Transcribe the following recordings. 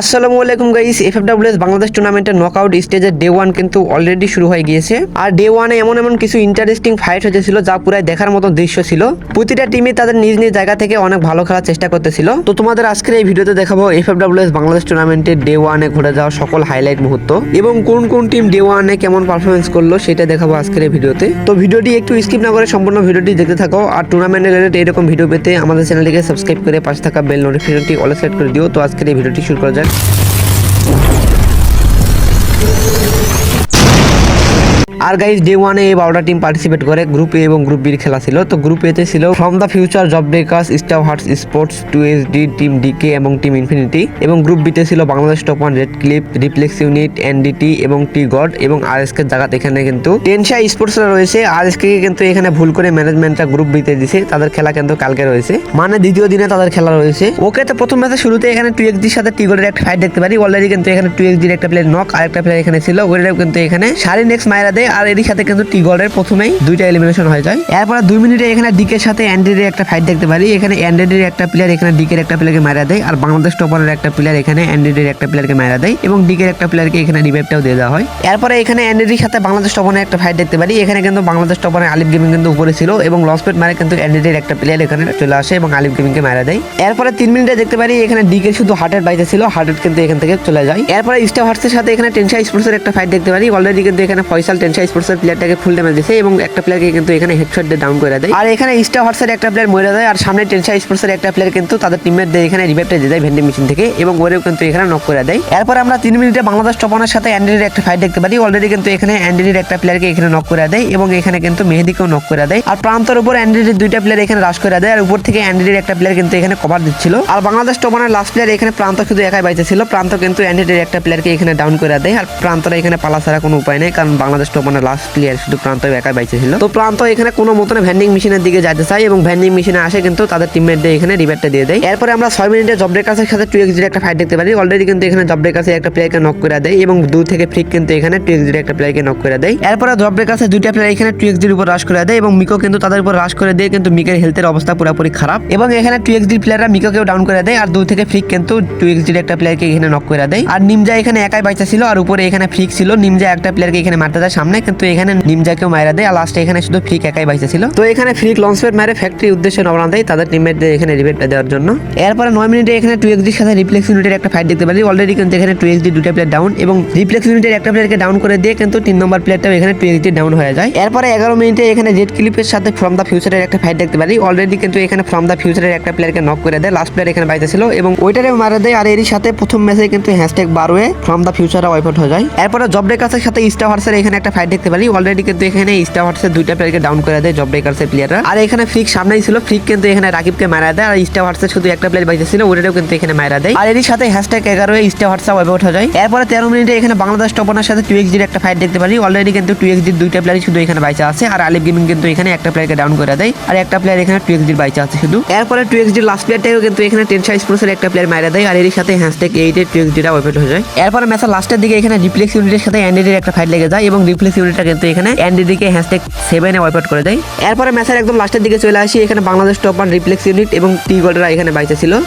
আসসালামু আলাইকুম guys FFWS Bangladesh টুর্নামেন্টের নকআউট স্টেজের ডে ওয়ান কিন্তু অলরেডি শুরু হয়ে গিয়েছে। আর ডে ওয়ানে এমন এমন কিছু ইন্টারেস্টিং ফাইট হয়েছিল যা পুরাই দেখার মতো দৃশ্য ছিল। প্রতিটা টিমই তাদের নিজ নিজ জায়গা থেকে অনেক ভালো খেলার চেষ্টা করতেছিল। তো তোমাদের আজকের এই ভিডিওতে দেখাবো এফএফডব্লিউএস বাংলাদেশ টুর্নামেন্টের ডে ওয়ানে ঘটে যাওয়া সকল হাইলাইট মুহূর্ত এবং কোন কোন টিম ডে ওয়ানে কেমন পারফরমেন্স করল সেটা দেখাবো আজকের এই ভিডিওতে। তো ভিডিওটি একটু স্কিপ না করে সম্পূর্ণ ভিডিওটি দেখতে থাকো। আর টুর্নামেন্ট রিলেটেড এরকম ভিডিও পেতে আমাদের চ্যানেলটিকে সাবস্ক্রাইব করে পাশে থাকা বেল নোটিফিকেশনটি অল সেট করে দিও। তো আজকের এই ভিডিওটি শুরু করা যাক। natin. আর গাইজ ডে ওয়ানে এই বারোটা টিম পার্টিসিপেট করে গ্রুপ এ এবং গ্রুপ বির খেলা ছিল। তো গ্রুপ এতে ছিল from the future job breakers star hearts sports two S D team DK এবং টিম ইনফিনিটি এবং গ্রুপ বিতে ছিল Bangladesh top one red clip reflex unit NDT এবং টি গড এবং আর এস কে জায়গাতে এখানে কিন্তু টেনশা স্পোর্টসরা রয়েছে। আর এস কে কিন্তু এখানে ভুল করে ম্যানেজমেন্টটা গ্রুপ বিতে দিছে। তাদের খেলা কিন্তু কালকে রয়েছে। মানে দ্বিতীয় দিনে তাদের খেলা রয়েছে। ওকে, তো প্রথম ম্যাচে শুরুতে এখানে টু এক্স সাথে টি গডের একটা ফাইট দেখতে পারি। অলরেডি কিন্তু এখানে টু এক্স একটা প্লেয়ার নক আর একটা প্লেয়ার এখানে ছিল। ওইটাও কিন্তু এখানে সারি নেক্সট মাইরা দেয়। আর এরই সাথে কিন্তু টি গডের প্রথমেই দুইটা এলিমিনেশন হয়ে যায়। এরপরে দুই মিনিটে এখানে ডিকের সাথে অ্যান্ড্রেডের একটা ফাইট দেখতে পারি। এখানে অ্যান্ড্রেডের একটা প্লেয়ার এখানে ডিকের একটা প্লেয়ারকে মারা দেয় আর বাংলাদেশ টপারের একটা প্লেয়ার এখানে অ্যান্ড্রেডের একটা প্লেয়ারকে মারা দেয় এবং ডিকের একটা প্লেয়ারকে এখানে রিভাইভটাও দিয়ে দেওয়া হয়। এরপরে এখানে অ্যান্ড্রেডের সাথে বাংলাদেশ টপারের একটা ফাইট দেখতে পারি। এখানে কিন্তু বাংলাদেশ টপারের আলিফ গেমিং কিন্তু উপরে ছিল এবং লসপেট মারে কিন্তু অ্যান্ড্রেডের একটা প্লেয়ার এখানে চলে আসে এবং আলিফ গেমিংকে মারা দেয়। এরপরে তিন মিনিটে দেখতে পারি এখানে ডিকে শুধু হার্টের বাইতে ছিল হার্টের কিন্তু এখান থেকে চলে যায়। এরপরে স্টার হার্টসের সাথে এখানে টেনশা স্পোর্টসের একটা ফাইট দেখতে পারি। অলরেডি কিন্তু এখানে ফয়সাল টেনশা স্পোর্টসের প্লেয়ারটাকে ফুল ড্যামেজ দিছে এবং একটা প্লেয়ারকে কিন্তু এখানে হেডশট দিয়ে ডাউন করে দেয়। আর এখানে স্টার হার্টসের একটা প্লেয়ার মরে যায়, আর সামনে টেনশা স্পোর্টসের একটা প্লেয়ার কিন্তু তাদের টিমের দিয়ে এখানে রিভাইভটা দিয়ে দেয় ভেন্ডিং মেশিন থেকে এবং ওরেও কিন্তু এখানে নক করে দেয়। এরপর আমরা তিন মিনিটে বাংলাদেশ টপনের সাথে অ্যান্ড্রির একটা ফাইট দেখতে পারি। অলরেডি কিন্তু এখানে অ্যান্ড্রির একটা প্লেয়ারকে এখানে নক করে দেয় এবং এখানে কিন্তু মেহেদিকেও নক করে দেয়। আর প্রান্তর উপর অ্যান্ড্রির দুইটা প্লেয়ার এখানে রাশ করে দেয়, আর উপর থেকে অ্যান্ড্রির একটা প্লেয়ার কিন্তু এখানে কভার দিচ্ছিল। আর বাংলাদেশ টপনের লাস্ট প্লেয়ার এখানে প্রান্ত শুধু একাই বাইতে ছিল, প্রান্ত কিন্তু অ্যান্ড্রির একটা প্লেয়ারকে এখানে ডাউন করে দেয়, আর প্রান্তরা এখানে পালা ছাড়া কোনো উপায় নেই, কারণ বাংলাদেশ টপনের লাস্ট প্লেয়ার শুধু প্রান্ত একাই বাইতে ছিল তো প্রান্ত এখানে কোনো মতনে ভ্যান্ডিং মেশিনের দিকে যেতে চায় এবং ভ্যান্ডিং মেশিনে আসে কিন্তু তাদের টিমমেটদের এখানে রিবেটটা দিয়ে দেয়। এরপরে আমরা ছয় মিনিটে জব ব্রেকার্সের সাথে টু এক্স একটা ফাইট দেখতে পারি। অলরেডি কিন্তু এখানে জব ব্রেকার্সে একটা প্লেয়ারকে নক করে দেয় এবং দূর থেকে ফ্রিক কিন্তু এখানে টু এক্স একটা প্লেয়ারকে নক করে দেয়। এরপরে জব ব্রেকার্সে দুইটা প্লেয়ার এখানে টু এক্স উপর রাশ করে দেয় এবং মিকো কিন্তু তাদের উপর রাশ করে দেয় কিন্তু মিকের হেলথের অবস্থা পুরোপুরি খারাপ। এবং এখানে টু এক্স প্লেয়াররা মিকোকেও ডাউন করে দেয় আর দূর থেকে ফ্রিক কিন্তু টু এক্স একটা প্লেয়ারকে এখানে নক করে দেয়। আর নিমজা এখানে একাই বাইচা ছিল আর উপরে এখানে ফ্রিক ছিল। নিমজা একটা প্লেয়ারকে এখানে মারতে যায় সামনে কিন্তু এখানে নিমজাকেও মারা দেয়, আর লাস্টে এখানে শুধু ফ্রিক একাই বাইচা ছিল। তো এখানে ফ্রিক লঞ্চ প্যাড মারে ফ্যাক্টরি উদ্দেশ্যে নবরান দেয় তাদের টিমমেটদের এখানে রিভেটটা দেওয়ার জন্য। এরপরে নয় মিনিটে এখানে টু এক্সডির সাথে রিপ্লেক্স ইউনিটের একটা ফাইট দেখতে পারি। অলরেডি কিন্তু এখানে টু এক্সডি দুটা প্লেয়ার ডাউন এবং রিপ্লেক্স ইউনিটের একটা প্লেয়ারকে ডাউন করে দিয়ে কিন্তু তিন নম্বর প্লেয়ারটাও এখানে টু এক্সডি ডাউন হয়ে যায়। এরপরে এগারো মিনিটে এখানে জেড ক্লিপের সাথে ফ্রম দ্য ফিউচারের একটা ফাইট দেখতে পারি। অলরেডি কিন্তু এখানে ফ্রম দ্য ফিউচারের একটা প্লেয়ারকে নক করে দেয় লাস্ট প্লেয়ার এখানে বাইতে ছিল, এবং ওইটারে মারা দেয়। আর এরই সাথে প্রথম ম্যাচে কিন্তু hashtag বারোয়ে from the future wipe out হয়ে যায়। এরপরে জব ব্রেকার্সের সাথে স্টার এখানে একটা ফাইট দেখতে পারি। অলরেডি কিন্তু এখানে স্টার হার্সের দুইটা প্লেয়ারকে ডাউন করে দেয় জব ব্রেকার্সের প্লেয়াররা আর এখানে ফ্রিক সামনেই ছিল। ফ্রিক কিন্তু এখানে রাকিবকে মারা দেয়। আর স্টার হার্সের শুধু একটা প্লেয়ার বাইতে ছিল ওটাও কিন্তু এখানে মারা দেয়। আর এর সাথে হ্যাশট্যাগ এগারো স্টার ওয়াইপ আউট হয়ে যায়। এরপরে তেরো মিনিটে এখানে বাংলাদেশ টপনের সাথে টু এক্সডির একটা ফাইট দেখতে পারি। অলরেডি কিন্তু টু এক্সডির দুইটা প্লেয়ারই শুধু এখানে বাইচা আছে। আর আলিফ গেমিং কিন্তু এখানে একটা প্লেয়ারকে ডাউন করে দেয়। আর একটা প্লেয়ার এখানে টু এক্সডির বাইচা আছে শুধু। এরপরে টু এক্সডির লাস্ট প্লেয়ারটাও কিন্তু এখানে টেনশা স্পোর্টসের একটা প্লেয়ার মারা দেয়। আর এর সাথে হ্যাশট্যাগ এইটের টু এক্সডিটা ওয়াইপ আউট হয়ে যায়। এরপরে ম্যাচের লাস্টের দিকে এখানে রিপ্লেক্স ইউনিটের সাথে অ্যান্ডিডের একটা ফাইট লেগে যায় এবং রিপ্লেক্স ইউনিটটা কিন্তু এখানে অ্যান্ডিডিকে হ্যাশট্যাগ সেভেনে ওয়াইপ আউট করে দেয়। এরপরে ম্যাচের একদম লাস্টের দিকে চলে আসি এখানে Bangladesh top one reflex unit এবং টি গোল্ডরা এখানে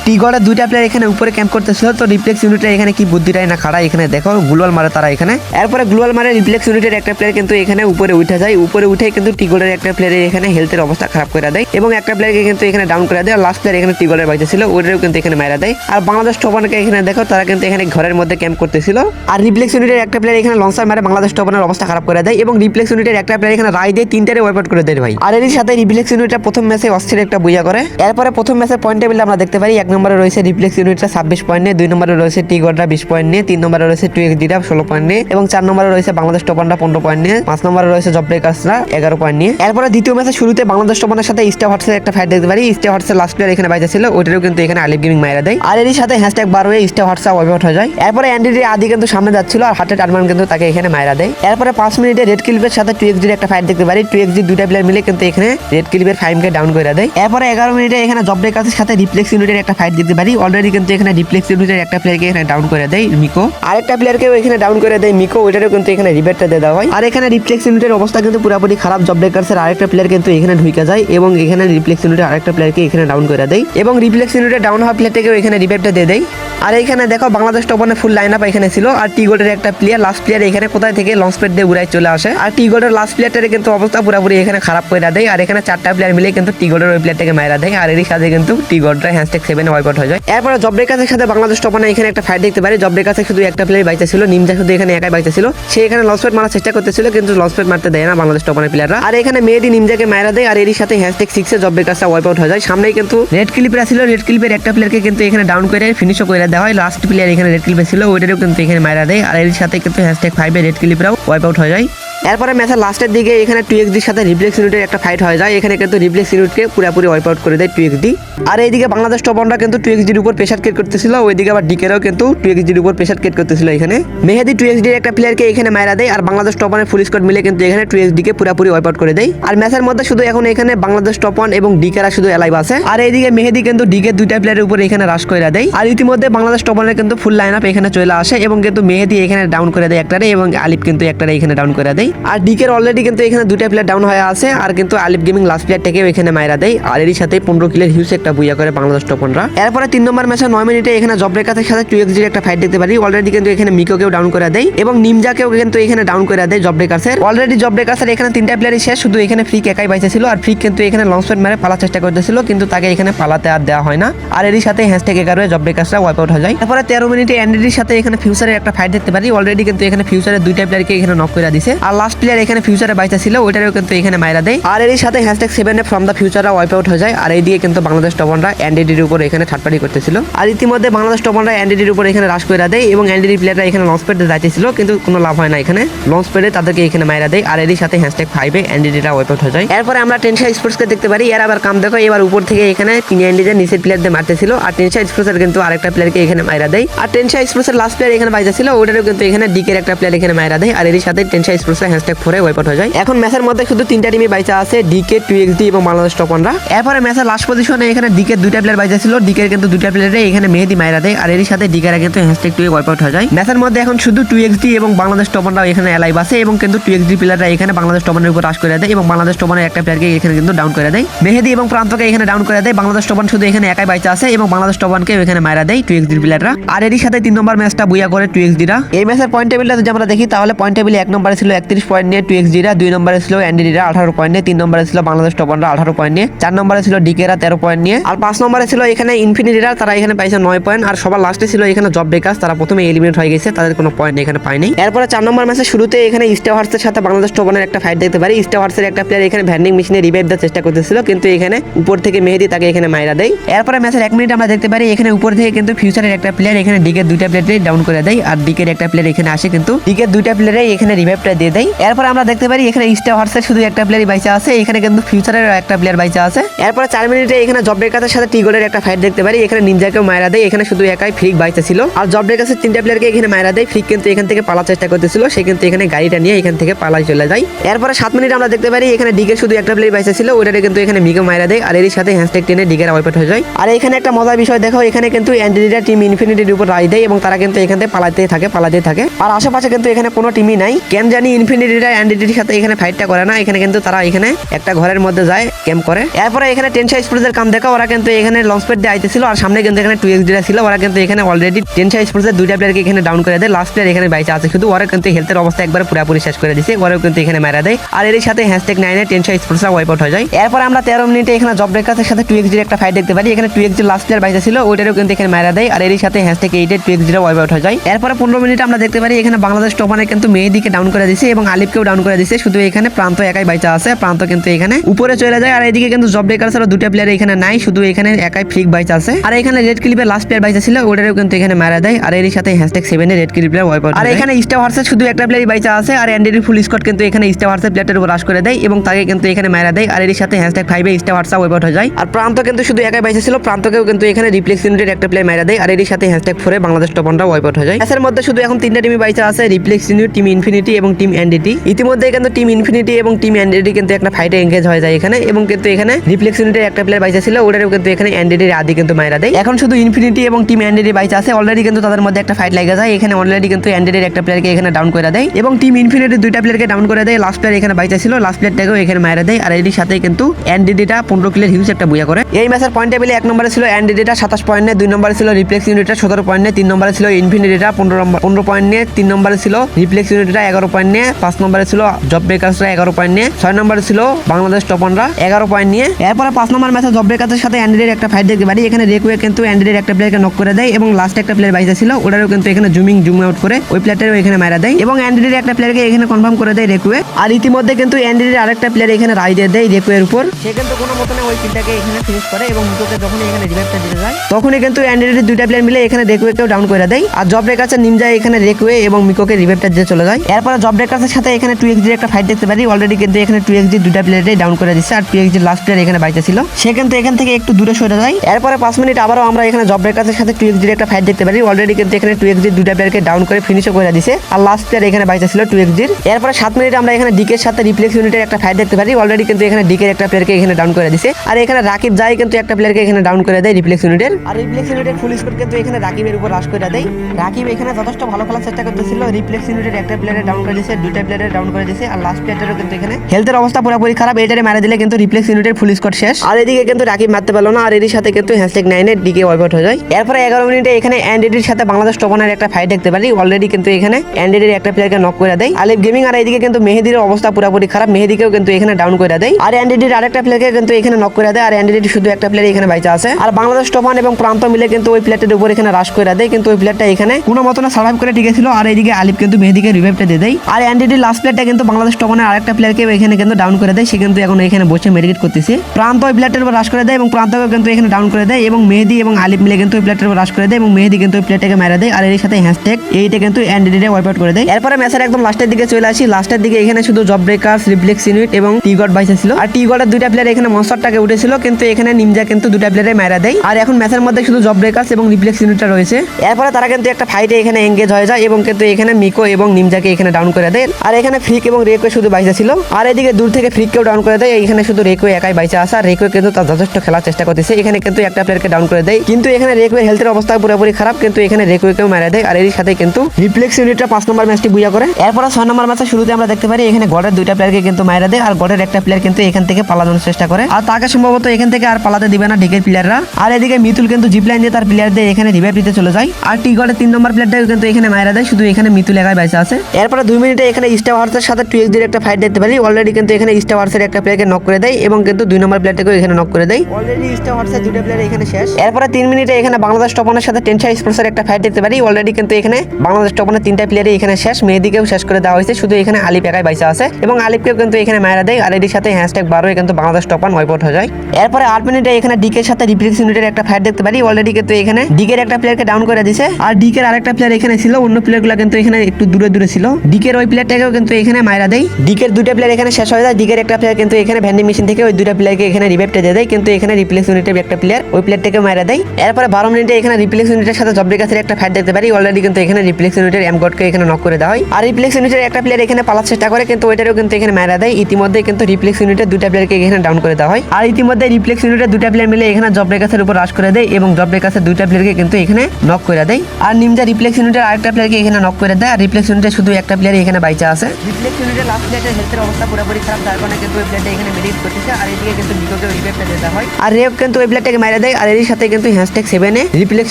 টি গোল্ডের দুইটা প্লেয়ার এখানে উপরে ক্যাম্প করতেছিল তো রিপ্লেক্স ইউনিটের এখানে কি বুদ্ধিটাই না খাড়া এখানে দেখো গ্লোয়াল মারে তারা এখানে। এরপরে গ্লোয়াল মারে রিপ্লেক্স ইউনিটের একটা প্লেয়ার কিন্তু এখানে উপরে উঠে যায় উপরে উঠে কিন্তু টি গোল্ডের একটা প্লেয়ারের এখানে হেলথের অবস্থা খারাপ করে দেয় এবং একটা প্লেয়ারকে কিন্তু এখানে ডাউন করে দেয় আর লাস্ট প্লেয়ার এখানে টি গোল্ডের বাইচা ছিল ওটাও কিন্তু এখানে মারা দেয়। আর বাংলাদেশ টপ ওয়ানকে এখানে দেখো তারা কিন্তু এখানে ঘরের মধ্যে ক্যাম্প করতেছিল। আর রিপ্লেক্স ইউনিটের একটা প্লেয়ার এখানে লঞ্চার মারে বাংলাদেশ টপ ওয়ানের অবস্থা খারাপ করে দেয় এবং রিপ্লেক্স ইউনিটের একটা প্লেয়ার এখানে রায় দিয়ে তিনটারে ওয়াইপ আউট করে দেয় ভাই। আর এর সাথে রিপ্লেক্স ইউনিটটা প্রথম ম্যাচে অস্থির একটা বুঝা করে। এরপরে প্রথম ম্যাচের পয়েন্ট টেবিলে আমরা দেখতে পারি, এক নম্বরে রয়েছে রিপ্লেক্স ইউনিটটা ছাব্বিশ পয়েন্ট নিয়ে, দুই নম্বরে রয়েছে টি গডরা বিশ পয়েন্ট নিয়ে, তিন নম্বরে রয়েছে টু এক্স ডিটা ষোলো পয়েন্ট নিয়ে এবং চার নম্বরে রয়েছে বাংলাদেশ টপানটা পনেরো পয়েন্ট নিয়ে, পাঁচ নম্বরে রয়েছে জব ব্রেকার্সরা এগারো পয়েন্ট নিয়ে। এরপরে দ্বিতীয় ম্যাচের শুরুতে বাংলাদেশ টপানের সাথে স্টার হার্টসের একটা ফাইট দেখতে পারি। স্টার হার্টসের লাস্ট প্লেয়ার এখানে বাইতে ছিল, ওইটারও কিন্তু এখানে আলিফ গেমিং মাইরা দেয়। আর এর সাথে হ্যাশট্যাগ বার হয়ে স্টার হার্টসা ওয়াইপ আউট হয়ে যায়। এরপরে অ্যান্ড্রি আদি কিন্তু সামনে যাচ্ছিল আর হার্টের টার্মান কিন্তু তাকে এখানে মাইরা দেয়। এরপরে পাঁচ মিনিটে রেড ক্লিপের সাথে টু এক্স একটা ফাইট দেখতে পারি। টু এক্স দুইটা প্লেয়ার মিলে কিন্তু এখানে রেড ক্লিপের ফাইমকে ডাউন করে দেয়। এরপরে এগারো মিনিটে এখানে জব ব্রেকার্সের সাথে রিপ্লেক্স ইউনিটের একটা ফাইট দেখতে পারি। অলরেডি কিন্তু এখানে রিপ্লেক্স ইউনিটের একটা প্লেয়ারকে এখানে ডাউন করে দেয় মিকো আরেকটা প্লেয়ারকেও এখানে ডাউন করে দেয় মিকো ওইটারও কিন্তু এখানে রিবেটটা দেওয়া হয়। আর এখানে রিপ্লেক্স ইউনিটের অবস্থা কিন্তু পুরোপুরি খারাপ। জব ব্রেকার্সের আরেকটা প্লেয়ার কিন্তু এখানে ঢুকে যায় এবং এখানে রিপ্লেক্স ইউনিটের আরেকটা প্লেয়ারকে এখানে ডাউন করে দেয়। এবং রিপ্লেক্স ইউনিটের ডাউন হওয়া প্লেয়ারটাকেও এখানে রিবেটটা দিয়ে দেয়। আর এখানে দেখো বাংলাদেশ টপনে ফুল লাইন আপ এখানে ছিল। আর টি গোল্ডের একটা প্লেয়ার লাস্ট প্লেয়ার এখানে কোথায় থেকে লঞ্চ প্যাড দিয়ে উড়াই চলে আসে। আর টি গোল্ডের লাস্ট প্লেয়ারটারে কিন্তু অবস্থা পুরোপুরি এখানে খারাপ করে দেয়। আর এখানে চারটা প্লেয়ার মিলে কিন্তু টি গোল্ডের ওই প্লেয়ারটাকে মারা দেয়। আর এর সাথে কিন্তু টি গোল্ডের সেভেনে আউট হয়ে যায়। এরপরে জব্রের কাছের সাথে বাংলাদেশ টপনে এখানে একটা ফাইট দেখতে পারি। জব্রের কাছে শুধু একটা প্লেয়ার বাইতে ছিল। নিমজা শুধু এখানে একাই বাইতে ছিল। সে এখানে প্যাড মারার চেষ্টা করতেছিল, কিন্তু প্যাড মারতে দেয় না বাংলাদেশ টপনের প্লেয়াররা আর এখানে মেয়েদি নিমজাকে মারা দেয়। আর এর সাথে হ্যাশট্যাগ সিক্সে জব্রের কাছে ওয়াইপ আউট হয়ে যায়। সামনেই কিন্তু রেড ক্লিপের ছিল। রেড ক্লিপের একটা প্লেয়ারকে কিন্তু এখানে ডাউন করে ফিনিশও করে দেওয়া হয় লাস্ট প্লেয়ার এখানে রেড ক্লিপে ছিল, ওইটারও কিন্তু এখানে মারা দেয়। আর এর সাথে কিন্তু হ্যাশট্যাগ ফাইভে রেড ক্লিপরাও ওয়াইপ আউট হয়ে যায়। এরপরে ম্যাচের লাস্টের দিকে এখানে টু এক্সডির সাথে রিপ্লেক্স ইউনিটের একটা ফাইট হয়ে যায়। এখানে কিন্তু রিপ্লেক্স ইউনিটকে পুরোপুরি ওয়াইপ আউট করে দেয় টু এক্সডি আর এইদিকে বাংলাদেশ টপনরা কিন্তু টু এক্সডির উপর প্রেশার ক্রিয়েট করতেছিল। ওইদিকে আবার ডিকেরও কিন্তু টু এক্সডির উপর প্রেশার ক্রিয়েট করতেছিল এখানে। মেহেদি টু এক্সডির একটা প্লেয়ারকে এখানে মারা দেয় আর বাংলাদেশ টপনের ফুল স্কোয়াড মিলে কিন্তু এখানে টু এক্সডিকে পুরোপুরি ওয়াইপ আউট করে দেয়। আর ম্যাচের মধ্যে শুধু এখন এখানে বাংলাদেশ টপন এবং ডিকেরা শুধু এলাইভ আছে। আর এইদিকে মেহেদি কিন্তু ডিকের দুইটা প্লেয়ারের উপর এখানে রাশ করে দেয়। আর ইতিমধ্যে বাংলাদেশ টপনের কিন্তু ফুল লাইন আপ এখানে চলে আসে এবং কিন্তু মেহেদি এখানে ডাউন করে দেয় একটারে এবং আলিফ কিন্তু একটারে এখানে ডাউন করে দেয়। আর ডিকের অলরেডি কিন্তু এখানে দুইটা প্লেয়ার ডাউন হয়ে আছে। আর কিন্তু আলিফ গেমিং লাস্ট প্লেয়ারটাকেও এখানে মাইরা দেয় আর এরই সাথে পনেরো কিলের হিউজ একটা বুইয়া করে বাংলাদেশ টপনরা এরপরে তিন নম্বর ম্যাচে নয় মিনিটে এখানে জব্রের কাছে সাথে টু এক্সির একটা ফাইট দেখতে পারি। অলরেডি কিন্তু এখানে মিকোকেও ডাউন করে দেয় এবং নিমজাকেও কিন্তু এখানে ডাউন করে দেয় জব্রের কাছে অলরেডি জব্রের কাছে এখানে তিনটা প্লেয়ারই শেষ। শুধু এখানে ফ্রিক একাই বাইচে ছিল আর ফ্রিক কিন্তু এখানে লং স্পেড মেরে পালার চেষ্টা করতেছিল। কিন্তু তাকে এখানে পালাতে আর দেওয়া হয় না। আর এরই সাথে হ্যাশট্যাগ জব্রের কাছটা ওয়াইপ আউট হয়ে যায়। তারপরে তেরো মিনিটে অ্যান্ড্রির সাথে এখানে ফিউচারের একটা ফাইট দেখতে পারি। অলরেডি কিন্তু এখানে ফিউচারের দুইটা প্লেয়ারকে এখানে নক করে দিছে। আর লাস্ট প্লেয়ার এখানে ফিউচারে বাইচা ছিল ওইটারও কিন্তু এখানে মাইরা দেয়। আর এর সাথে হ্যাশট্যাগ সেভেনে ফ্রম দ্য ফিউচাররা ওয়াইপ আউট হয়ে যায়। আর এই দিয়ে কিন্তু বাংলাদেশ টপনরা অ্যান্ডিডির উপর এখানে থার্ড করতেছিল। আর ইতিমধ্যে বাংলাদেশ টপনরা অ্যান্ডিডির উপর এখানে রাশ করে দেয় এবং অ্যান্ডিডি প্লেয়াররা এখানে লঞ্চ পেডে যাইতেছিল, কিন্তু কোনো লাভ হয় না এখানে। লঞ্চ পেডে তাদেরকে এখানে মাইরা দেয়। আর এর সাথে হ্যাশট্যাগ ফাইভে অ্যান্ডিডিটা ওয়াইপ আউট হয়ে যায়। এরপরে আমরা টেনশা স্পোর্টসকে দেখতে পারি। এর আবার কাম দেখো, এবার উপর থেকে এখানে তিনি অ্যান্ডিজের নিচের প্লেয়ারদের মারতেছিল। আর টেনশা স্পোর্টসের কিন্তু আরেকটা প্লেয়ারকে এখানে মাইরা দেয়। আর টেনশা স্পোর্টসের লাস্ট প্লেয়ার এখানে বাইতেছিল ওটারও কিন্তু এখানে ডিকের একটা প্লেয়ার এখানে মাইরা দেয়। আর এর সাথে টেনশা স্পোর্টসের হ্যাশট্যাগ ফোরে ওয়াইপ হয়ে যায়। এখন ম্যাচের মধ্যে শুধু তিনটা টিমই বাইচা আছে ডিকে টু এক্সডি এবং বাংলাদেশ টপনরা এরপরে ম্যাচের লাস্ট পজিশনে এখানে ডিকে দুইটা প্লেয়ার বাইচা ছিল। ডিকের কিন্তু দুইটা প্লেয়ারে এখানে মেহেদি মাইরা দেয়, আর এর সাথে ডিকেরা কিন্তু হ্যাশট্যাগ টু ওয়াইপ হয়ে যায়। ম্যাচের মধ্যে এখন শুধু টু এক্সডি এবং বাংলাদেশ টপনরাও এখানে এলাইভ আছে এবং কিন্তু টু এক্সডি প্লেয়াররা এখানে বাংলাদেশ টপনের উপর রাশ করে দেয় এবং বাংলাদেশ টপনের একটা প্লেয়ারকে এখানে কিন্তু ডাউন করে দেয়। মেহেদি এবং প্রান্তকে এখানে ডাউন করে দেয়। বাংলাদেশ টপন শুধু এখানে একাই বাইচা আছে এবং বাংলাদেশ টপনকে এখানে মাইরা দেয় টু এক্সডি প্লেয়াররা আর এরই সাথে তিন নম্বর ম্যাচটা বুইয়া করে টু এক্সডিরা এই ম্যাচের পয়েন্ট টেবিলটা যদি আমরা দেখি, তাহলে পয়েন্ট টেবিলে এক নম্বরে ছিল একত্রিশ পয়েন্ট নিয়ে টু এক্সডিরা দুই নম্বরে ছিল অ্যান্ডিরা আঠারো পয়েন্ট নিয়ে, তিন নম্বরে ছিল বাংলাদেশ টপনরা আঠারো পয়েন্ট নিয়ে, চার নম্বরে ছিল ডিকেরা তেরো পয়েন্ট নিয়ে, আর পাঁচ নম্বরে ছিল এখানে ইনফিনিটিরা তারা এখানে পাইছে নয় পয়েন্ট আর সবার লাস্টে ছিল এখানে জব ব্রেকার্স তারা প্রথমে এলিমিনেট হয়ে গেছে, তাদের কোনো পয়েন্ট এখানে পায়নি। এরপরে চার নম্বর ম্যাচের শুরুতে এখানে ইস্টাহার্সের সাথে বাংলাদেশ টপনের একটা ফাইট দেখতে পারি। ইস্টাহার্সের একটা প্লেয়ার এখানে ভ্যান্ডিং মেশিনে রিভাইভ দেওয়ার চেষ্টা করতেছিল, কিন্তু এখানে উপর থেকে মেহেদি তাকে এখানে মাইরা দেয়। এরপরে ম্যাচের এক মিনিট আমরা দেখতে পারি, এখানে উপর থেকে কিন্তু ফিউচারের একটা প্লেয়ার এখানে ডিকের দুইটা প্লেয়ার ডাউন করে দেয়, আর ডিকের একটা প্লেয়ার এখানে আসে কিন্তু ডিকের দুইটা প্লেয়ারে এখানে রিভাইভটা দিয়ে দেয়। এরপর আমরা দেখতে পারি এখানে ইস্টাহার্সের শুধু একটা প্লেয়ারই বাইচা আছে। এখানে কিন্তু ফিউচারের একটা প্লেয়ার বাইচা আছে। এরপরে চার মিনিটে এখানে জব ব্রেকারের সাথে টিগোলের একটা ফাইট দেখতে পারি। এখানে নিনজাকেও মায়েরা দেয়। এখানে শুধু একাই ফ্রিক বাইচা ছিল। আর জব ব্রেকারের তিনটা প্লেয়ারকে এখানে মায়েরা দেয়। ফ্রিক কিন্তু এখান থেকে পালার চেষ্টা করতেছিল। সে কিন্তু এখানে গাড়িটা নিয়ে এখান থেকে পালাই চলে যায়। এরপরে সাত মিনিট আমরা দেখতে পারি এখানে ডিগের শুধু একটা প্লেয়ার বাইচা ছিল। ওইটাতে কিন্তু এখানে মিকে মায়েরা দেয়। আর এর সাথে হ্যাশট্যাগ টেনে ডিগের ওয়াইপার হয়ে যায়। আর এখানে একটা মজার বিষয়, দেখো, এখানে কিন্তু অ্যান্টিনিটা টিম ইনফিনিটির উপর রায় দেয় এবং তারা কিন্তু এখান থেকে পালাতে থাকে পালাতে থাকে। আর আশেপাশে কিন্তু এখানে কোনো টিমই নাই। কেন জানি ইনফিনিটিটা অ্যান্টিটির সাথে এখানে ফাইটটা করে না, এখানে কিন্তু তারা এখানে একটা ঘরের মধ্যে যায় ক্যাম্প করে। এরপরে এখানে টেনশা স্পোর্টসের কাম দেখা, ওরা কিন্তু এখানে লঞ্চ প্যাড দিয়ে আইতেছিল, আর সামনে কিন্তু এখানে টু এক্সডিরা ছিল, ওরা কিন্তু এখানে অলরেডি টেনশা স্পোর্টসের দুইটা প্লেয়ারকে এখানে ডাউন করে দেয়। লাস্ট প্লেয়ার এখানে বাইচে আছে শুধু, ওরা কিন্তু হেলথের অবস্থা একবার পুরোপুরি শেষ করে দিছে, ওরাও কিন্তু এখানে মারা দেয়। আর এর সাথে হ্যাশট্যাগ নাইনে টেনশা স্পোর্টসরা ওয়াইপ আউট হয়ে যায়। এরপর আমরা তেরো মিনিটে এখানে জব ব্রেকারের সাথে টু এক্সডির একটা ফাইট দেখতে পারি। এখানে টু এক্সডির লাস্ট প্লেয়ার বাইচে ছিল, ওইটারও কিন্তু এখানে মারা দেয়। আর এর সাথে হ্যাশট্যাগ এইটে টু এক্সডিরা ওয়াইপ আউট হয়ে যায়। এরপরে পনেরো মিনিট আমরা দেখতে পারি, এখানে বাংলাদেশ টোপানে কিন্তু মেহেদিকে ডাউন করে দিছে, এবং আলিফকেও ডাউন করে দিছে। শুধু এখানে প্রান্ত একাই বাইচা আছে প্রান্ত কিন্তু এখানে উপরে চলে যায়। আর এদিকে কিন্তু জব ব্রেকার ছাড়া দুটা প্লেয়ার এখানে নাই শুধু এখানে একাই ফ্রিক বাইচ আছে। আর এখানে রেড ক্লিপের লাস্ট প্লেয়ার বাইচা ছিল ওটারও কিন্তু এখানে মারা দেয়। আর এর সাথে হ্যাশট্যাগ সেভেনে রেড ক্লিপের ওয়াইপ আর এখানে স্টার ভার্সেস শুধু একটা প্লেয়ারই বাইচা আছে আর অ্যান্ডেরি ফুল স্কট কিন্তু এখানে স্টার ভার্সের প্লেয়ারের উপর রাশ করে দেয় এবং তাকে কিন্তু এখানে মারা দেয়। আর এর সাথে হ্যাশট্যাগ ফাইভে স্টার ভার্সা ওয়াইপ আউট হয়ে যায়। আর প্রান্ত কিন্তু শুধু একাই বাইচা ছিল প্রান্তকেও কিন্তু এখানে রিপ্লেক্স ইউনিটের একটা প্লেয়ার মারা দেয়। আর এর সাথে হ্যাশট্যাগ ফোরে বাংলাদেশ টপনটা ওয়াইপ আউট হয়ে যায়। এর মধ্যে শুধু এখন তিনটা টিমই বাইচা আছে রিপ্লেক্স ইউনিট টিম ইনফিনিটি এবং টিম অ্যান্ডি এনডিটি ইতিমধ্যে কিন্তু টিম ইনফিনিটি এবং টিম এনডিটি কিন্তু একটা ফাইটে এঙ্গেজ হয়ে যায় এখানে এবং কিন্তু এখানে রিফ্লেক্স ইউনিটের একটা প্লেয়ার বাইচা ছিল, ওটারও কিন্তু এখানে এনডিটির আদি কিন্তু মাইরা দেয়। এখন শুধু ইনফিনিটি এবং টিম এনডিটি বাইচা আছে অলরেডি কিন্তু তাদের মধ্যে একটা ফাইট লেগে যায়, এখানে অলরেডি কিন্তু এনডিটির একটা প্লেয়ারকে এখানে ডাউন করে দেয় এবং টিম ইনফিনিটির দুইটা প্লেয়ারকে ডাউন করে দেয় লাস্ট প্লেয়ার এখানে বাইচা ছিল লাস্ট প্লেয়ারটাকেও এখানে মাইরা দেয় আর এটির সাথে কিন্তু এনডিডিটা পনেরো কিলের হিউজ একটা বুয়া করে। এই ম্যাচের পয়েন্ট টেবিলে এক নম্বরে ছিল এনডিডিটা সাতাশ পয়েন্ট নিয়ে দুই নম্বরে ছিল রিফ্লেক্স ইউনিটটা সতেরো পয়েন্ট নিয়ে তিন নম্বরে ছিল ইনফিনিটিটা পনেরো নম্বর, পনেরো পয়েন্ট নিয়ে তিন নম্বরে ছিল রিফ্লেক্স ইউনিটটা এগারো পয়েন্ট নিয়ে পাঁচ নম্বরে ছিল জব ব্রেকার্সরা এগারো পয়েন্ট নিয়ে, ছয় নম্বরে ছিল বাংলাদেশ টপনরা এগারো পয়েন্ট নিয়ে। এরপরে পাঁচ নম্বর ম্যাচে জব ব্রেকার্সের সাথে অ্যান্ড্রিডের একটা ফাইট দেখতে পারি, এখানে রেকুয়ে কিন্তু অ্যান্ড্রিডের একটা প্লেয়ারকে নক করে দেয় এবং লাস্ট একটা প্লেয়ার বাইসে ছিল, ওটারও কিন্তু এখানে জুমিং জুম আউট করে ওই প্লেয়ারটারও এখানে মারা দেয় এবং অ্যান্ড্রিডের একটা প্লেয়ারকে এখানে কনফার্ম করে দেয় রেকুয়ে আর ইতিমধ্যে কিন্তু অ্যান্ড্রিডের আরেকটা প্লেয়ার এখানে রাই দিয়ে দেয় রেকুয়ের উপর। সে কিন্তু কোনো মতনে ওই কিলটাকে এখানে ফিনিশ করে এবং মুখোকে যখন এখানে রিভাইভটা দিতে যায়, তখনই কিন্তু অ্যান্ড্রিডের দুইটা প্লেয়ার মিলে এখানে রেকুয়েকেও ডাউন করে দেয়। আর জব ব্রেকার্সের নিমজা এখানে রেকুয়ে এবং মিকোকে রিভাইভটা দিয়ে চলে যায়। এরপরে জব ব্রেকার্সের সাথে সাথে এখানে টু এক্সির একটা ফাইট দেখতে পারি। অলরেডি কিন্তু এখানে টু এক্সি দুইটা প্লেয়ারে ডাউন করে দিচ্ছে আর টু এক্সির লাস্ট প্লেয়ার এখানে বাইতে ছিল। সে কিন্তু এখান থেকে একটু দূরে সরে যায়। এরপরে পাঁচ মিনিট আবারও আমরা এখানে জব ব্রেকার্সের সাথে টু এক্সির একটা ফাইট দেখতে পারি। অলরেডি কিন্তু এখানে টু এক্সির দুইটা প্লেয়ারকে ডাউন করে ফিনিশও করে দিছে আর লাস্ট প্লেয়ার এখানে বাইতে ছিল টু এক্সির এরপরে সাত মিনিট আমরা এখানে ডিকের সাথে রিপ্লেক্স ইউনিটের একটা ফাইট দেখতে পারি। অলরেডি কিন্তু এখানে ডিকের একটা প্লেয়ারকে এখানে ডাউন করে দিছে। আর এখানে রাকিব যাই কিন্তু একটা প্লেয়ারকে এখানে ডাউন করে দেয় রিফ্লেক্স ইউনিটের আর রিফ্লেক্স ইউনিটের ফুল স্কোর কিন্তু এখানে রাকিবের উপর রাশ করে দেয়। রাকিব এখানে যথেষ্ট ভালো খেলার চেষ্টা করতেছিল। রিফ্লেক্স ইউনিটের একটা প্লেয়ারে ডাউন করে দুইটা প্লেয়ারে ডাউন করে দিয়েছে আর লাস্ট প্লেয়ারটারও কিন্তু এখানে। হেলথের অবস্থা পুরোপুরি খারাপ এটারে মারা দিলে কিন্তু রিফ্লেক্স ইউনিটের ফুল স্কোর শেষ। আর এদিকে কিন্তু রাকিব মারতে পারল না, আর এর সাথে কিন্তু হ্যাশট্যাগ নাইনের দিকে ওয়াইপ হয়ে যায়। এরপরে এগারো মিনিটে এখানে অ্যান্ডেডির সাথে বাংলাদেশ টপনের একটা ফাইট দেখতে পারি। অলরেডি কিন্তু এখানে অ্যান্ডেডির একটা প্লেয়ারকে নক করে দেয়। আলিফ গেমিং আর এদিকে কিন্তু মেহেদির অবস্থা পুরোপুরি খারাপ, মেহেদিকেও কিন্তু এখানে ডাউন করে দেয়। আর অ্যান্ডেডির আরেকটা প্লেয়ারকে কিন্তু এখানে নক করে দেয়। আর অ্যান্ডেডির শুধু একটা প্লেয়ার এখানে বাইচা আছে। আর বাংলাদেশ টপান এবং প্রান্ত মিলে কিন্তু ওই প্লেয়ারটার উপর এখানে রাশ করে দেয়। কিন্তু ওই প্লেয়ারটা এখানে কোনো মতো না সার্ভাইভ করে টিকে ছিল। আর এদিকে আলিফ কিন্তু মেহেদিকে রিভাইভটা দিয়ে দেয়। আর অ্যান্ডেডির লাস্ট প্লেয়ারটা কিন্তু বাংলাদেশ টপানের আরেকটা প্লেয়ারকে এখানে কিন্তু ডাউন করে দেয়। সে কিন্তু এখন এখানে বসে মেডিকেট করতেছে। প্রান্ত ওই প্লেয়ারটার উপর রাশ করে দেয় এবং প্রান্তকে কিন্তু এখানে ডাউন করে দেয় এবং মেহেদি এবং আলিফ মিলে কিন্তু ওই প্লেয়ারটার উপর রাশ করে দেয় এবং মেহেদি কিন্তু ওই প্লেয়ারটাকে মেরে দেয়। আর এর সাথে হ্যাশট্যাগ এইটা কিন্তু অ্যান্ডেডিটে ওয়াইপ আউট করে দেয়। এরপরে ম্যাচের একদম লাস্টের দিকে চলে আসি। লাস্টের দিকে এখানে শুধু জব ব্রেকার্স রিফ্লেক্স ইউনিট এবং টি গড বাইসে ছিল। আর টি গডের দুইটা প্লেয়ার এখানে মনস্টারটাকে উঠেছিল, কিন্তু এখানে নিমজা কিন্তু দুটা প্লেয়ারে মারা দেয়। আর এখন ম্যাচের মধ্যে শুধু জব ব্রেকার্স এবং রিফ্লেক্স ইউনিটটা রয়েছে। এরপরে তারা কিন্তু একটা ফাইটে এখানে এঙ্গেজ হয়ে যায় এবং কিন্তু এখানে মিকো এবং নিমজাকে এখানে ডাউন করে দেয়। আর এখানে ফ্রিক এবং রেকো শুধু বাইচা ছিল। আর এদিকে দূর থেকে ফ্রিককেও ডাউন করে দেয়। এখানে শুধু রেকো একাই বাইসা আসা আর রেকো কিন্তু তার যথেষ্ট খেলার চেষ্টা করতেছে। এখানে কিন্তু একটা প্লেয়ারকে ডাউন করে দেয়। কিন্তু এখানে রেকোয়ের হেলথের অবস্থা পুরোপুরি খারাপ। কিন্তু এখানে রেকোয়েকেও মারা দেয়। আর এর সাথে কিন্তু রিফ্লেক্স ইউনিটটা পাঁচ নম্বর ম্যাচটি বুঝা করে। এরপরে ছয় নম্বর ম্যাচে শুরুতে আমরা দেখতে পারি, এখানে গড়ের দুইটা প্লেয়ারকে কিন্তু মারা দেয়। আর গড়ের একটা প্লেয়ার কিন্তু এখান থেকে পালানোর চেষ্টা করে। আর তাকে সম্ভবত এখান থেকে আর পালাতে দিবে না ঢেকের প্লেয়াররা আর এদিকে মিতুল কিন্তু জিপ লাইন দিয়ে তার প্লেয়ারদের এখানে রিভাইভ দিতে চলে যায়। আর টি গড়ের তিন নম্বর প্লেয়ারটাকে কিন্তু এখানে মারা দেয়। শুধু এখানে মিতুল একাই বাইসে আছে। এরপরে দুই মিনিটে এখানে স্টার হার্সের সাথে টু এক্স একটা ফাইট দেখতে পারি। অলরেডি কিন্তু এখানে স্টার হার্সের একটা প্লেয়ারকে নক করে দেয় এবং কিন্তু দুই নম্বর প্লেয়ারটাকেও এখানে নক করে দেয়। অলরেডি স্টার হার্সের দুটো প্লেয়ার এখানে শেষ। এরপরে তিন মিনিটে এখানে বাংলাদেশ টপনের সাথে টেনশন স্পোর্টসের একটা ফাইট দেখতে পারি। অলরেডি কিন্তু এখানে বাংলাদেশ টপনের তিনটা প্লেয়ারই এখানে শেষ। মেহেদিকেও শেষ করে দেওয়া হয়েছে। শুধু এখানে আলিপ একাই বাইসা আছে। এবং আলিপকেও কিন্তু এখানে মারা দেয়। আর এর সাথে হ্যাশট্যাগ বারোই কিন্তু বাংলাদেশ টপান ওয়াইপ আউট হয়ে যায়। এরপরে আট মিনিটে এখানে ডিকের সাথে রিফ্লেক্স ইউনিটের একটা ফাইট দেখতে পারি। অলরেডি কিন্তু এখানে ডিকের একটা প্লেয়ারকে ডাউন করে দিছে। আর ডিকের আরেকটা প্লেয়ার এখানে ছিল। অন্য প্লেয়ারগুলো কিন্তু এখানে একটু দূরে দূরে ছিল। ডিকের ওই প্লেয়ারটাকেও কিন্তু এখানে মারা দেয়। ডিকের দুইটা প্লেয়ার এখানে শেষ হয়ে যায়, ডিকের একটা প্লেয়ার কিন্তু এখানে ভ্যান্ডিং মেশিন থেকে ওই দুইটা প্লেয়ারকে এখানে রিভাইভটা দিয়ে দেয়, কিন্তু এখানে রিপ্লেক্স ইউনিটের একটা প্লেয়ার ওই প্লেয়ারটাকে মারা দেয়। এরপরে বারো মিনিটে এখানে রিপ্লেক্স ইউনিটের সাথে জব্রের কাছে একটা ফাইট দেখতে পারি অলরেডি কিন্তু এখানে রিপ্লেক্স ইউনিটের এম গডকে এখানে নক করে দেওয়া হয়। আর রিপ্লেক্স ইউনিটের একটা প্লেয়ার এখানে পালার চেষ্টা করে, কিন্তু ওইটারও কিন্তু এখানে মারা দেয়। ইতিমধ্যে কিন্তু রিপ্লেক্স ইউনিটের দুটা প্লেয়ারকে এখানে ডাউন করে দেওয়া হয়। আর ইতিমধ্যে রিপ্লেক্স ইউনিটের দুটা প্লেয়ার মিলে এখানে জব্রের কাছের উপর রাশ করে দেয় এবং জব্রের কাছে দুইটা প্লেয়ারকে কিন্তু এখানে নক করে দেয়। আর নিমজা রিপ্লেক্স ইউনিটের আরেকটা প্লেয়ারকে এখানে নক করে দেয়। আর রিপ্লেক্স ইউনিটের শুধু একটা প্লেয়ার এখানে বাইচা আছে। রিপ্লেক্স ইউনিটের লাস্ট হেলথের অবস্থা পুরোপুরি খারাপ তার কারণে কিন্তু ওই এখানে করতেছে আর এদিকে কিন্তু নিকোকে দেওয়া হয়। আর রেপ কিন্তু ওই প্লেয়ারটাকে মেরে দেয় আর এর সাথে কিন্তু হ্যাশট্যাগ সেভেনে রিপ্লেক্স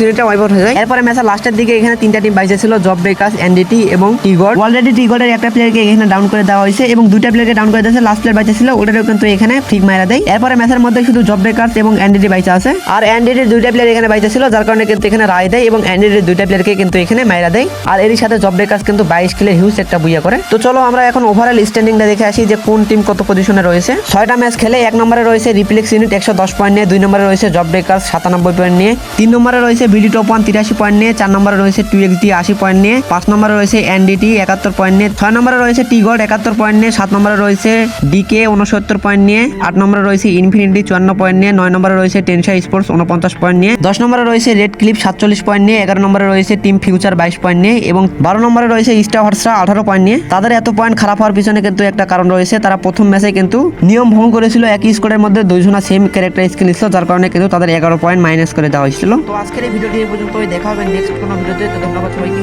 ইউনিটটা ওয়াইপ আউট হয়ে যায়। এরপরে ম্যাচের লাস্টের দিকে এখানে তিনটা টিম বাইচে ছিল জব ব্রেকার্স এনডিটি এবং টিগড অলরেডি টিগডের একটা প্লেয়ারকে এখানে ডাউন করে দেওয়া হয়েছে এবং দুটা প্লেয়ারকে ডাউন করে দিয়েছে। লাস্ট প্লেয়ার বাইচে ছিল ওটারও কিন্তু এখানে ফ্রিক মারা দেয়। এরপরে ম্যাচের মধ্যে শুধু জব ব্রেকার্স এবং এনডিটি বাইচে আছে। আর এনডিটির দুইটা প্লেয়ার এখানে বাইচে ছিল যার কারণে কিন্তু এখানে রায় দেয় এবং এনডিটির দুইটা প্লেয়ারকে কিন্তু এখানে মাইরা দেয়। আর এর সাথে জব ব্রেকার্স কিন্তু বাইশ কিলের হিউজ একটা বুইয়া করে। তো চলো আমরা এখন ওভারঅল স্ট্যান্ডিংটা দেখে আসি যে কোন টিম কত পজিশনে রয়েছে ছয়টা ম্যাচ খেলে এক নম্বরে রয়েছে রিপ্লেক্স ইউনিট একশো দশ পয়েন্ট নিয়ে দুই নম্বরে রয়েছে জব ব্রেকার্স সাতানব্বই পয়েন্ট নিয়ে তিন নম্বরে রয়েছে বিডি টপ ওয়ান তিরাশি পয়েন্ট নিয়ে চার নম্বরে রয়েছে টু এক্স ডি আশি পয়েন্ট নিয়ে পাঁচ নম্বরে রয়েছে এনডিটি একাত্তর পয়েন্ট নিয়ে ছয় নম্বরে রয়েছে টিগড একাত্তর পয়েন্ট নিয়ে সাত নম্বরে রয়েছে ডিকে উনসত্তর পয়েন্ট নিয়ে আট নম্বরে রয়েছে ইনফিনিটি চুয়ান্ন পয়েন্ট নিয়ে নয় নম্বরে রয়েছে টেনশা স্পোর্টস উনপঞ্চাশ পয়েন্ট নিয়ে দশ নম্বরে রয়েছে রেড ক্লিপ সাতচল্লিশ পয়েন্ট নিয়ে এগারো নম্বরে রয়েছে টিম ফিউচার বাইশ পয়েন্ট নিয়ে এবং বারো নম্বরে রয়েছে স্টার হর্সরা আঠারো পয়েন্ট নিয়ে তাদের এত পয়েন্ট খারাপ হওয়ার পিছনে কিন্তু একটা কারণ রয়েছে। তারা প্রথম ম্যাচে কিন্তু নিয়ম ভঙ্গ করেছিল, একই স্কোরের মধ্যে দুইজনা সেম ক্যারেক্টার স্কিল ছিল যার কারণে কিন্তু তাদের এগারো পয়েন্ট মাইনাস করে দেওয়া হয়েছিল। তো আজকের এই ভিডিওটি এই দেখা হবে নেক্সট কোনো ভিডিওতে। তো ধন্যবাদ সবাইকে।